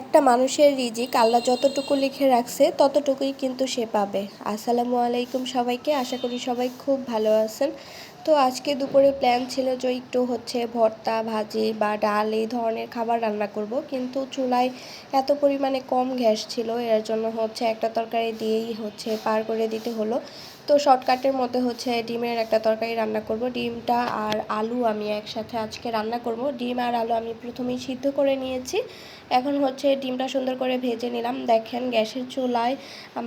একটা মানুষের রিজিক আল্লাহ যতটুকু লিখে রাখছে, ততটুকুই কিন্তু সে পাবে। আসসালামু আলাইকুম সবাইকে। আশা করি সবাই খুব ভালো আছেন। তো আজকে দুপুরে প্ল্যান ছিল যে একটু হচ্ছে ভর্তা, ভাজি বা ডাল এই ধরনের খাবার রান্না করব। কিন্তু চুলায় এত পরিমাণে কম গ্যাস ছিল, এর জন্য হচ্ছে একটা তরকারি দিয়েই হচ্ছে পার করে দিতে হলো। তো শর্টকাটের মধ্যে হচ্ছে ডিমের একটা তরকারি রান্না করব। ডিমটা আর আলু আমি একসাথে আজকে রান্না করব। ডিম আর আলু আমি প্রথমেই সিদ্ধ করে নিয়েছি। এখন হচ্ছে ডিমটা সুন্দর করে ভেজে নিলাম। দেখেন গ্যাসের চুলায়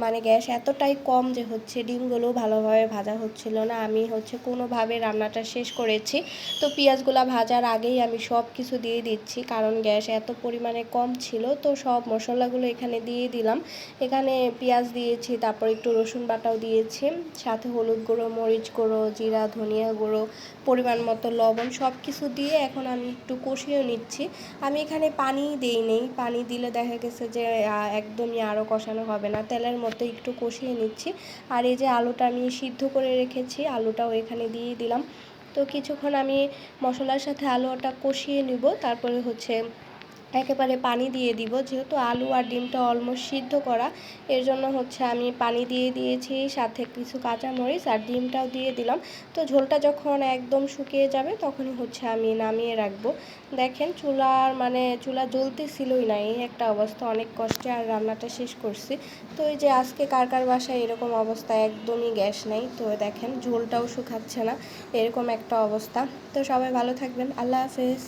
মানে গ্যাস এতটাই কম যে হচ্ছে ডিমগুলো ভালোভাবে ভাজা হচ্ছিল না। আমি হচ্ছে কোনোভাবে রান্নাটা শেষ করেছি। তো পেঁয়াজগুলো ভাজার আগেই আমি সব কিছু দিয়ে দিচ্ছি, কারণ গ্যাস এত পরিমাণে কম ছিল। তো সব মশলাগুলো এখানে দিয়ে দিলাম। এখানে পেঁয়াজ দিয়েছি, তারপর একটু রসুন বাটাও দিয়েছি, সাথে হলুদ গুঁড়ো, মরিচ গুঁড়ো, জিরা, ধনিয়া গুঁড়ো, পরিমাণ মতো লবণ সব কিছু দিয়ে এখন আমি একটু কষিয়ে নিচ্ছি। আমি এখানে পানি দিই নেই, পানি দিলে দেখা গেছে যে একদমই আরও কষানো হবে না। তেলের মতো একটু কষিয়ে নিচ্ছি। আর এই যে আলুটা আমি সিদ্ধ করে রেখেছি, আলুটাও এখানে দিয়ে দিলাম। তো কিছুক্ষণ আমি মশলার সাথে আলুটা কষিয়ে নিব তারপরে হচ্ছে একেবারে পানি দিয়ে দিব। যেহেতু আলু আর ডিমটা অলমোস্ট সিদ্ধ করা, এর জন্য হচ্ছে আমি পানি দিয়ে দিয়েছি, সাথে কিছু কাঁচামরিচ আর ডিমটাও দিয়ে দিলাম। তো ঝোলটা যখন একদম শুকিয়ে যাবে, তখনই হচ্ছে আমি নামিয়ে রাখব। দেখেন চুলার মানে চুলা জ্বলতেছিলই না, এই একটা অবস্থা, অনেক কষ্টে আর রান্নাটা শেষ করছি। তো এই যে আজকে কার কার বাসায় এরকম অবস্থা, একদমই গ্যাস নেই। তো দেখেন ঝোলটাও শুকাচ্ছে না, এরকম একটা অবস্থা। তো সবাই ভালো থাকবেন, আল্লাহ হাফেজ।